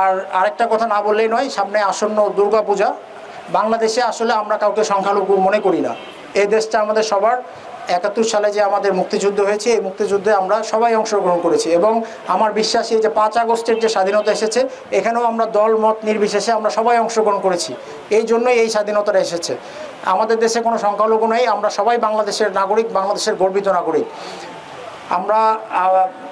আর আরেকটা কথা না বললেই নয়, সামনে আসন্ন দুর্গাপূজা। বাংলাদেশে আসলে আমরা কাউকে সংখ্যালঘু মনে করি না। এই দেশটা আমাদের সবার। একাত্তর সালে যে আমাদের মুক্তিযুদ্ধ হয়েছে, এই মুক্তিযুদ্ধে আমরা সবাই অংশগ্রহণ করেছি। এবং আমার বিশ্বাস এই যে পাঁচ আগস্টের যে স্বাধীনতা এসেছে, এখানেও আমরা দল, মত নির্বিশেষে আমরা সবাই অংশগ্রহণ করেছি। এই জন্যই এই স্বাধীনতাটা এসেছে। আমাদের দেশে কোনো সংখ্যালঘু নেই, আমরা সবাই বাংলাদেশের নাগরিক, বাংলাদেশের গর্বিত নাগরিক। আমরা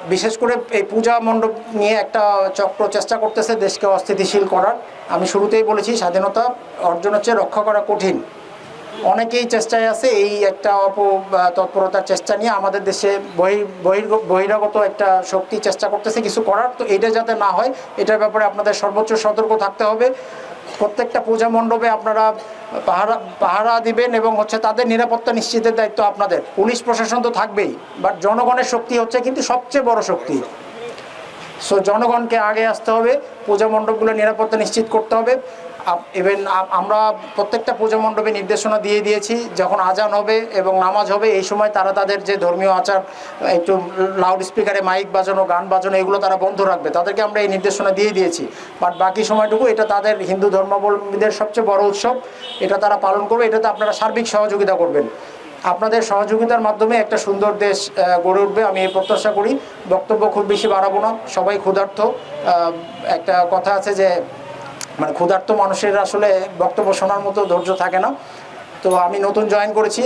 বিশেষ করে এই পূজা মণ্ডপ নিয়ে একটা চক্র চেষ্টা করতেছে দেশকে অস্থিতিশীল করার। আমি শুরুতেই বলেছি, স্বাধীনতা অর্জন হচ্ছে রক্ষা করা কঠিন। অনেকেই চেষ্টায় আছে এই একটা অপ তৎপরতার চেষ্টা নিয়ে আমাদের দেশে বহি বহির্গ- বহিরাগত একটা শক্তি চেষ্টা করতেছে কিছু করার। তো এটা যাতে না হয়, এটার ব্যাপারে আপনাদের সর্বোচ্চ সতর্ক থাকতে হবে। প্রত্যেকটা পূজা মণ্ডপে আপনারা পাহারা পাহারা দিবেন এবং হচ্ছে তাদের নিরাপত্তা নিশ্চিতের দায়িত্ব আপনাদের। পুলিশ প্রশাসন তো থাকবেই বাট জনগণের শক্তি হচ্ছে কিন্তু সবচেয়ে বড় শক্তি। সো জনগণকে আগে আসতে হবে, পূজা মণ্ডপগুলো নিরাপত্তা নিশ্চিত করতে হবে। ইভেন আমরা প্রত্যেকটা পূজা মণ্ডপে নির্দেশনা দিয়ে দিয়েছি, যখন আজান হবে এবং নামাজ হবে, এই সময় তারা তাদের যে ধর্মীয় আচার, একটু লাউড স্পিকারে মাইক বাজানো, গান বাজানো, এগুলো তারা বন্ধ রাখবে। তাদেরকে আমরা এই নির্দেশনা দিয়ে দিয়েছি। বাট বাকি সময়টুকু এটা তাদের হিন্দু ধর্মাবলম্বীদের সবচেয়ে বড় উৎসব। এটা তারা পালন করবে, এটাতে আপনারা সার্বিক সহযোগিতা করবেন। আপনাদের সহযোগিতার মাধ্যমে একটা সুন্দর দেশ গড়ে উঠবে, আমি এই প্রত্যাশা করি। বক্তব্য খুব বেশি বাড়াবো না। সবাই ক্ষুধার্থ একটা কথা আছে যে মানে ক্ষুধার্ত মানুষের আসলে বক্তব্য শোনার মতো ধৈর্য থাকে না। তো আমি নতুন জয়েন করেছি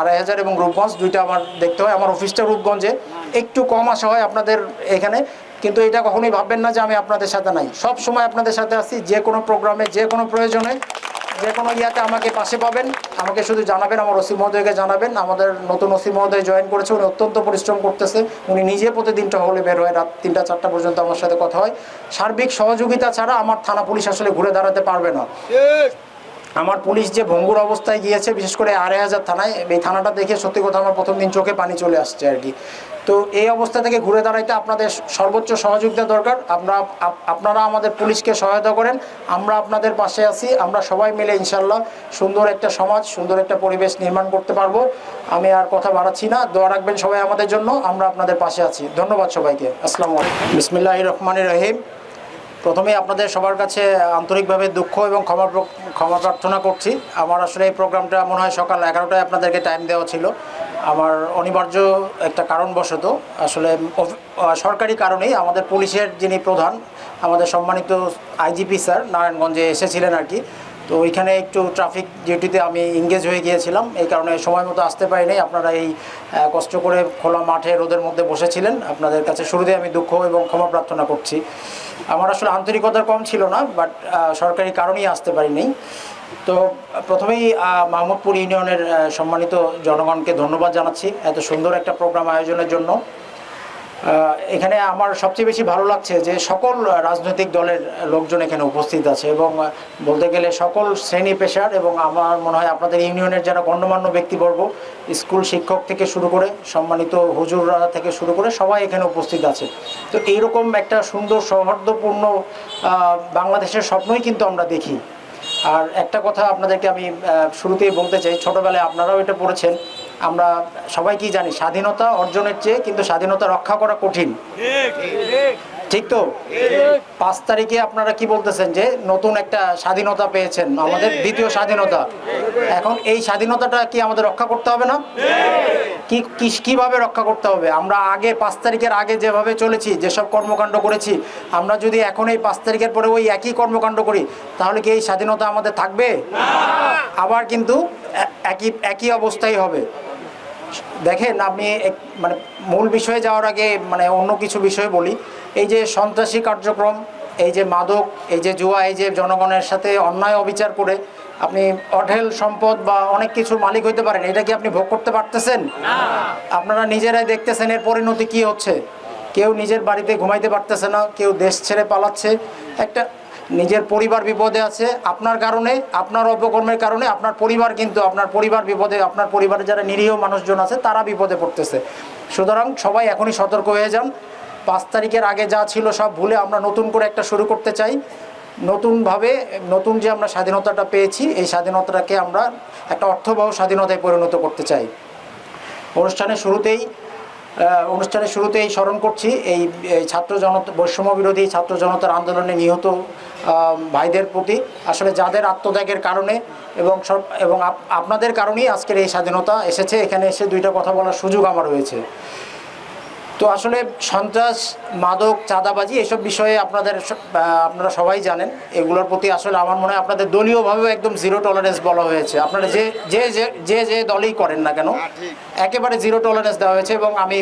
আড়াই হাজার এবং রূপগঞ্জ, দুইটা আমার দেখতে হয়। আমার অফিসটা রূপগঞ্জে। একটু কম আসা হয় আপনাদের এখানে, কিন্তু এটা কখনোই ভাববেন না যে আমি আপনাদের সাথে নাই। সব সময় আপনাদের সাথে আছি, যে কোনো প্রোগ্রামে যে কোনো প্রয়োজনে, যে কোনো ইয়াতে আমাকে পাশে পাবেন। আমাকে শুধু জানাবেন আমার ওসি মহোদয়কে জানাবেন। আমাদের নতুন ওসি মহোদয় জয়েন করেছে উনি অত্যন্ত পরিশ্রম করতেছে। উনি নিজে প্রতিদিনটা হলে বের হয় রাত তিনটা চারটা পর্যন্ত আমার সাথে কথা হয়। সার্বিক সহযোগিতা ছাড়া আমার থানা পুলিশ আসলে ঘুরে দাঁড়াতে পারবে না। আমার পুলিশ যে ভঙ্গুর অবস্থায় গিয়েছে বিশেষ করে আড়াই হাজার থানায় এই থানাটা দেখে সত্যি কথা আমার প্রথম দিন চোখে পানি চলে আসছে আর কি। তো এই অবস্থা থেকে ঘুরে দাঁড়াইতে আপনাদের সর্বোচ্চ সহযোগিতা দরকার। আমরা আপনারা আমাদের পুলিশকে সহায়তা করেন। আমরা আপনাদের পাশে আছি। আমরা সবাই মিলে ইনশাল্লাহ সুন্দর একটা সমাজ, সুন্দর একটা পরিবেশ নির্মাণ করতে পারব। আমি আর কথা বাড়াচ্ছি না। দোয়া রাখবেন সবাই আমাদের জন্য। আমরা আপনাদের পাশে আছি। ধন্যবাদ সবাইকে। আসসালামু আলাইকুম। বিসমিল্লাহ রহমান রহিম। প্রথমে আপনাদের সবার কাছে আন্তরিকভাবে দুঃখ এবং ক্ষমা ক্ষমা প্রার্থনা করছি। আমার আসলে এই প্রোগ্রামটা মনে হয় সকাল এগারোটায় আপনাদেরকে টাইম দেওয়া ছিল। আমার অনিবার্য একটা কারণবশত আসলে সরকারি কারণেই আমাদের পুলিশের যিনি প্রধান, আমাদের সম্মানিত আইজিপি স্যার নারায়ণগঞ্জে এসেছিলেন আর কি। তো ওইখানে একটু ট্রাফিক ডিউটিতে আমি এঙ্গেজ হয়ে গিয়েছিলাম। এই কারণে সময় মতো আসতে পারিনি আপনারা এই কষ্ট করে খোলা মাঠে রোদের মধ্যে বসেছিলেন। আপনাদের কাছে শুরুতে আমি দুঃখ এবং ক্ষমা প্রার্থনা করছি। আমার আসলে আন্তরিকতা কম ছিল না, বাট সরকারি কারণেই আসতে পারিনি তো প্রথমেই মাহমুদপুর ইউনিয়নের সম্মানিত জনগণকে ধন্যবাদ জানাচ্ছি এত সুন্দর একটা প্রোগ্রাম আয়োজনের জন্য। এখানে আমার সবচেয়ে বেশি ভালো লাগছে যে সকল রাজনৈতিক দলের লোকজন এখানে উপস্থিত আছে এবং বলতে গেলে সকল শ্রেণি পেশার এবং আমার মনে হয় আপনাদের ইউনিয়নের যারা গণ্যমান্য ব্যক্তিবর্গ, স্কুল শিক্ষক থেকে শুরু করে সম্মানিত হুজুররা থেকে শুরু করে সবাই এখানে উপস্থিত আছে। তো এইরকম একটা সুন্দর সৌহার্দ্যপূর্ণ বাংলাদেশের স্বপ্নই কিন্তু আমরা দেখি। আর একটা কথা আপনাদেরকে আমি শুরুতেই বলতে চাই, ছোটোবেলায় আপনারাও এটা পড়েছেন, আমরা সবাই কি জানি, স্বাধীনতা অর্জনের চেয়ে কিন্তু স্বাধীনতা রক্ষা করা কঠিন। ঠিক তো? পাঁচ তারিখে আপনারা কি বলতেছেন যে নতুন একটা স্বাধীনতা পেয়েছেন, আমাদের দ্বিতীয় স্বাধীনতা? এখন এই স্বাধীনতাটা কি আমাদের রক্ষা করতে হবে না? কি কীভাবে রক্ষা করতে হবে? আমরা আগে পাঁচ তারিখের আগে যেভাবে চলেছি, যেসব কর্মকাণ্ড করেছি, আমরা যদি এখন এই পাঁচ তারিখের পরে ওই একই কর্মকাণ্ড করি, তাহলে কি এই স্বাধীনতা আমাদের থাকবে? আবার কিন্তু একই একই অবস্থাই হবে। দেখেন, আমি মানে মূল বিষয়ে যাওয়ার আগে মানে অন্য কিছু বিষয় বলি। এই যে সন্ত্রাসী কার্যক্রম এই যে মাদক এই যে জুয়া এই যে জনগণের সাথে অন্যায় অবিচার করে আপনি অঢেল সম্পদ বা অনেক কিছুর মালিক হইতে পারেন এটা কি আপনি ভোগ করতে পারতেছেন? আপনারা নিজেরাই দেখতেছেন এর পরিণতি কি হচ্ছে। কেউ নিজের বাড়িতে ঘুমাইতে পারতেছে না কেউ দেশ ছেড়ে পালাচ্ছে। একটা নিজের পরিবার বিপদে আছে, আপনার কারণে, আপনার অপকর্মের কারণে, আপনার পরিবার কিন্তু, আপনার পরিবার বিপদে, আপনার পরিবারে যারা নিরীহ মানুষজন আছে, তারা বিপদে পড়তেছে। সুতরাং সবাই এখনই সতর্ক হয়ে যান। পাঁচ তারিখের আগে যা ছিল সব ভুলে আমরা নতুন করে একটা শুরু করতে চাই। নতুনভাবে, নতুন যে আমরা স্বাধীনতাটা পেয়েছি, এই স্বাধীনতাটাকে আমরা একটা অর্থবহ স্বাধীনতায় পরিণত করতে চাই। অনুষ্ঠানের শুরুতেই অনুষ্ঠানের শুরুতেই স্মরণ করছি, এই ছাত্র জনতা, বৈষম্য বিরোধী ছাত্র জনতার আন্দোলনে নিহত ভাইদের প্রতি। আসলে যাদের আত্মত্যাগের কারণে এবং সব, এবং আপনাদের কারণেই আজকের এই স্বাধীনতা এসেছে। এখানে এসে দুইটা কথা বলার সুযোগ আমার হয়েছে তো আসলে সন্ত্রাস মাদক চাঁদাবাজি এসব বিষয়ে আপনাদের আপনারা সবাই জানেন। এগুলোর প্রতি আসলে আমার মনে হয় আপনাদের দলীয়ভাবেও একদম জিরো টলারেন্স বলা হয়েছে। আপনারা যে যে যে যে যে দলই করেন না কেন একেবারে জিরো টলারেন্স দেওয়া হয়েছে এবং আমি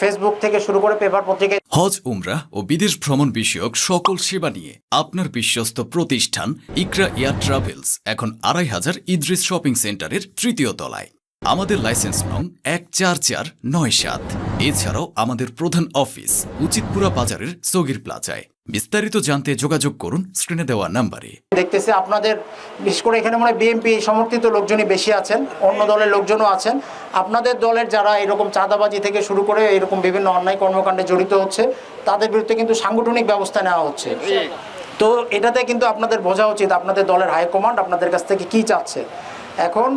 ফেসবুক থেকে শুরু করে পেপার পত্রিকায় হজ উমরা ও বিদেশ ভ্রমণ বিষয়ক সকল সেবা নিয়ে আপনার বিশ্বস্ত প্রতিষ্ঠান ইকরা এয়ার ট্রাভেলস এখন আড়াই হাজার ইদ্রিস শপিং সেন্টারের তৃতীয় তলায়। আমাদের লাইসেন্স নং এক চার চার নয় সাত। এছাড়াও আমাদের প্রধান অফিস, উচিতপুরা বাজারের সগির প্লাজায়। বিস্তারিত জানতে যোগাযোগ করুন স্ক্রিনে দেওয়া নাম্বারে। দেখতেছি আপনাদের, বিশেষ করে এখানে মনে বিএনপি সমর্থিত লোকজনই বেশি আছেন, অন্য দলের লোকজনও আছেন। আপনাদের দলের যারা এরকম চাঁদাবাজি থেকে শুরু করে এরকম বিভিন্ন অন্যায় কর্মকাণ্ডে জড়িত হচ্ছে, তাদের বিরুদ্ধে কিন্তু সাংগঠনিক ব্যবস্থা নেওয়া হচ্ছে। তো এটাতে কিন্তু আপনাদের বোঝা উচিত আপনাদের দলের হাইকমান্ড আপনাদের কাছ থেকে কি চাচ্ছে। এখন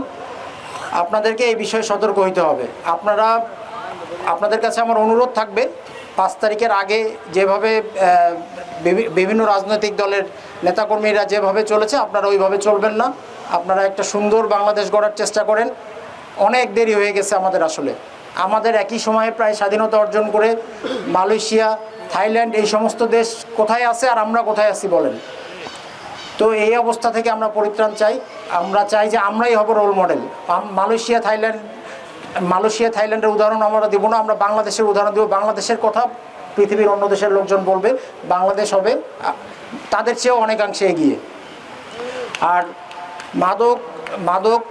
আপনাদেরকে এই বিষয়ে সতর্ক হইতে হবে। আপনারা আপনাদের কাছে আমার অনুরোধ থাকবে, পাঁচ তারিখের আগে যেভাবে বিভিন্ন রাজনৈতিক দলের নেতাকর্মীরা যেভাবে চলেছে, আপনারা ওইভাবে চলবেন না। আপনারা একটা সুন্দর বাংলাদেশ গড়ার চেষ্টা করেন। অনেক দেরি হয়ে গেছে আমাদের আসলে। আমাদের একই সময়ে প্রায় স্বাধীনতা অর্জন করে মালয়েশিয়া, থাইল্যান্ড, এই সমস্ত দেশ কোথায় আছে আর আমরা কোথায় আছি বলেন। তো এই অবস্থা থেকে আমরা পরিত্রাণ চাই। আমরা চাই যে আমরাই হব role model Malaysia, Thailand Malaysia, থাইল্যান্ডের উদাহরণ আমরা দেবো না, আমরা বাংলাদেশের উদাহরণ দেবো। বাংলাদেশের কথা পৃথিবীর অন্য দেশের লোকজন বলবে, বাংলাদেশ হবে তাদের চেয়েও অনেকাংশে এগিয়ে। আর মাদক মাদক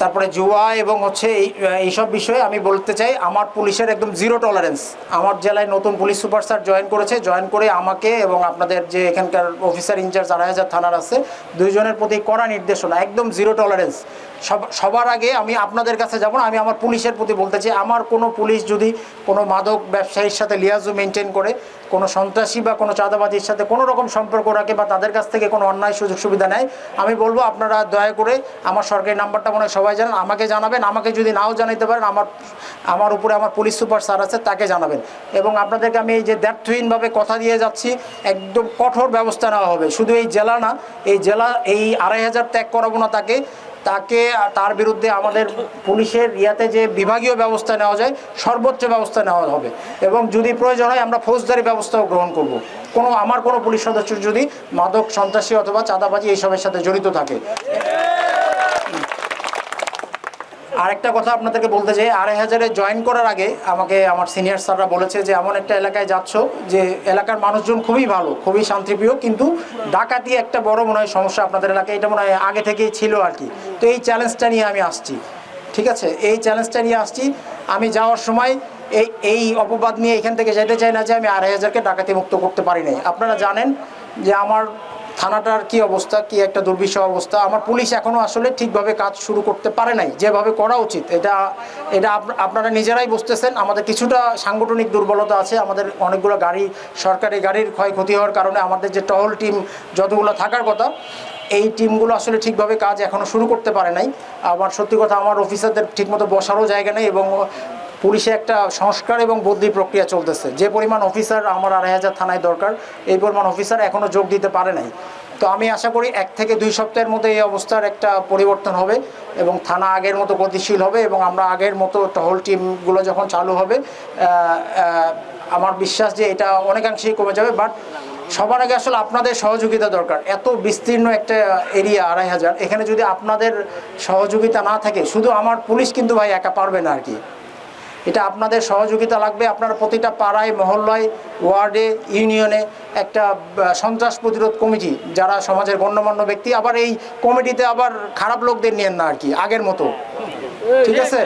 তারপরে জুয়া এবং হচ্ছে এই এইসব বিষয়ে আমি বলতে চাই, আমার পুলিশের একদম জিরো টলারেন্স আমার জেলায় নতুন পুলিশ সুপার স্যার জয়েন করেছে, জয়েন করে আমাকে এবং আপনাদের যে এখানকার অফিসার ইনচার্জ আড়াই হাজার থানার আছে, দুইজনের প্রতি কড়া নির্দেশনা, একদম জিরো টলারেন্স সব, সবার আগে আমি আপনাদের কাছে যাব না, আমি আমার পুলিশের প্রতি বলতে চাই, আমার কোনো পুলিশ যদি কোনো মাদক ব্যবসায়ীর সাথে লিয়াজু মেনটেন করে, কোনো সন্ত্রাসী বা কোনো চাঁদাবাজির সাথে কোনো রকম সম্পর্ক রাখে বা তাদের কাছ থেকে কোনো অন্যায় সুযোগ সুবিধা নেয়, আমি বলব আপনারা দয়া করে আমার সরকারি নাম্বারটা মনে হয় সবাই জানেন, আমাকে জানাবেন, আমাকে যদি নাও জানাইতে পারেন, আমার আমার উপরে আমার পুলিশ সুপার স্যার আছে, তাকে জানাবেন। এবং আপনাদেরকে আমি এই যে দ্ব্যর্থহীনভাবে কথা দিয়ে যাচ্ছি, একদম কঠোর ব্যবস্থা নেওয়া হবে। শুধু এই জেলা না, এই জেলা, এই আড়াই হাজার ত্যাগ করাবো না তাকে। তাকে, তার বিরুদ্ধে আমাদের পুলিশের ইয়াতে যে বিভাগীয় ব্যবস্থা নেওয়া যায়, সর্বোচ্চ ব্যবস্থা নেওয়া হবে। এবং যদি প্রয়োজন হয়, আমরা ফৌজদারি ব্যবস্থাও গ্রহণ করব। কোনো, আমার কোনো পুলিশ সদস্য যদি মাদক, সন্ত্রাসী অথবা চাঁদাবাজি এইসবের সাথে জড়িত থাকে। আরেকটা কথা আপনাদেরকে বলতে চাই, আড়াই হাজারে জয়েন করার আগে আমাকে আমার সিনিয়র স্যাররা বলেছে যে, এমন একটা এলাকায় যাচ্ছ যে এলাকার মানুষজন খুবই ভালো, খুবই শান্তিপ্রিয়, কিন্তু ডাকাতি একটা বড় মনে হয় সমস্যা আপনাদের এলাকায়। এটা মনে হয় আগে থেকেই ছিল আর কি। তো এই চ্যালেঞ্জটা নিয়ে আমি আসছি, ঠিক আছে? এই চ্যালেঞ্জটা নিয়ে আসছি। আমি যাওয়ার সময় এই এই অপবাদ নিয়ে এখান থেকে যেতে চাই না যে, আমি আড়াই হাজারকে ডাকাতি মুক্ত করতে পারি নাই। আপনারা জানেন যে আমার থানাটার কি অবস্থা, কি একটা দুর্বিষহ অবস্থা? আমার পুলিশ এখনও আসলে ঠিকভাবে কাজ শুরু করতে পারে নাই। যেভাবে করা উচিত, এটা এটা আপ- আপনারা নিজেরাই বুঝতেছেন। আমাদের কিছুটা সাংগঠনিক দুর্বলতা আছে। আমাদের অনেকগুলো গাড়ি, সরকারি গাড়ির ক্ষয়ক্ষতি হওয়ার কারণে আমাদের যে টহল টিম যতগুলো থাকার কথা, এই টিমগুলো আসলে ঠিকভাবে কাজ এখনও শুরু করতে পারে নাই। আমার সত্যি কথা, আমার অফিসারদের ঠিকমতো বসারও জায়গা নেই এবং পুলিশে একটা সংস্কার এবং বদলি প্রক্রিয়া চলতেছে। যে পরিমাণ অফিসার আমার আড়াই হাজার থানায় দরকার, এই পরিমাণ অফিসার এখনও যোগ দিতে পারে নাই। তো আমি আশা করি এক থেকে দুই সপ্তাহের মধ্যে এই অবস্থার একটা পরিবর্তন হবে এবং থানা আগের মতো গতিশীল হবে এবং আমরা আগের মতো টহল টিমগুলো যখন চালু হবে আমার বিশ্বাস যে এটা অনেকাংশেই কমে যাবে। বাট সবার আগে আসলে আপনাদের সহযোগিতা দরকার। এত বিস্তীর্ণ একটা এরিয়া আড়াই হাজার, এখানে যদি আপনাদের সহযোগিতা না থাকে, শুধু আমার পুলিশ কিন্তু ভাই একা পারবে না আর কি। এটা আপনাদের সহযোগিতা লাগবে। আপনার প্রতিটা পাড়ায়, মহল্লায়, ওয়ার্ডে, ইউনিয়নে একটা সন্ত্রাস প্রতিরোধ কমিটি, যারা সমাজের গণ্যমান্য ব্যক্তি, আবার এই কমিটিতে আবার খারাপ লোকদের নিয়েন না আর কি, আগের মতো। ঠিক আছে?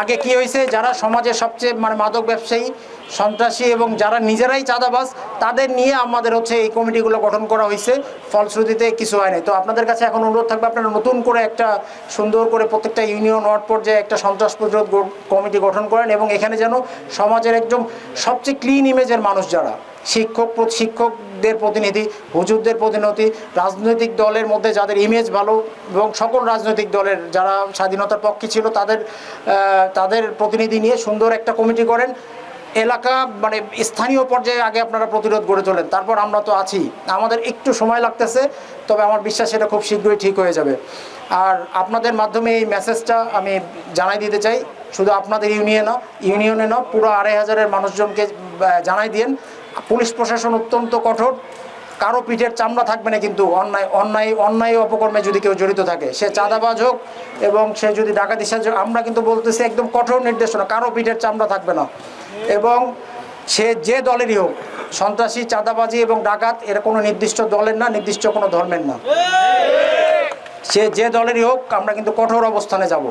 আগে কি হয়েছে? যারা সমাজের সবচেয়ে মানে মাদক ব্যবসায়ী সন্ত্রাসী এবং যারা নিজেরাই চাঁদাবাজ, তাদের নিয়ে আমাদের হচ্ছে এই কমিটিগুলো গঠন করা হয়েছে। ফলশ্রুতিতে কিছু হয় নাই তো আপনাদের কাছে এখন অনুরোধ থাকবে আপনারা নতুন করে একটা সুন্দর করে প্রত্যেকটা ইউনিয়ন, ওয়ার্ড পর্যায়ে একটা সন্ত্রাস প্রতিরোধ কমিটি গঠন করেন এবং এখানে যেন সমাজের একদম সবচেয়ে ক্লিন ইমেজের মানুষ যারা, শিক্ষক শিক্ষকদের প্রতিনিধি, হুজুরদের প্রতিনিধি, রাজনৈতিক দলের মধ্যে যাদের ইমেজ ভালো এবং সকল রাজনৈতিক দলের যারা স্বাধীনতার পক্ষে ছিল, তাদের তাদের প্রতিনিধি নিয়ে সুন্দর একটা কমিটি করেন। এলাকা মানে স্থানীয় পর্যায়ে আগে আপনারা প্রতিরোধ গড়ে তোলেন, তারপর আমরা তো আছি। আমাদের একটু সময় লাগতেছে, তবে আমার বিশ্বাস এটা খুব শীঘ্রই ঠিক হয়ে যাবে। আর আপনাদের মাধ্যমে এই মেসেজটা আমি জানাই দিতে চাই, শুধু আপনাদের ইউনিয়নও ইউনিয়নে না পুরো আড়াই হাজারের মানুষজনকে জানাই দিন পুলিশ প্রশাসন অত্যন্ত কঠোর কারও পিঠের চামড়া থাকবে না কিন্তু অন্যায় অন্যায় অন্যায় অপকর্মে যদি কেউ জড়িত থাকে, সে চাঁদাবাজ হোক এবং সে যদি ডাকাতি সাহায্য আমরা কিন্তু বলতেছি একদম কঠোর নির্দেশনা, কারও পিঠের চামড়া থাকবে না। এবং সে যে দলেরই হোক, সন্ত্রাসী, চাঁদাবাজি এবং ডাকাত, এরা কোনো নির্দিষ্ট দলের না, নির্দিষ্ট কোনো ধর্মের না। সে যে দলেরই হোক, আমরা কিন্তু কঠোর অবস্থানে যাব।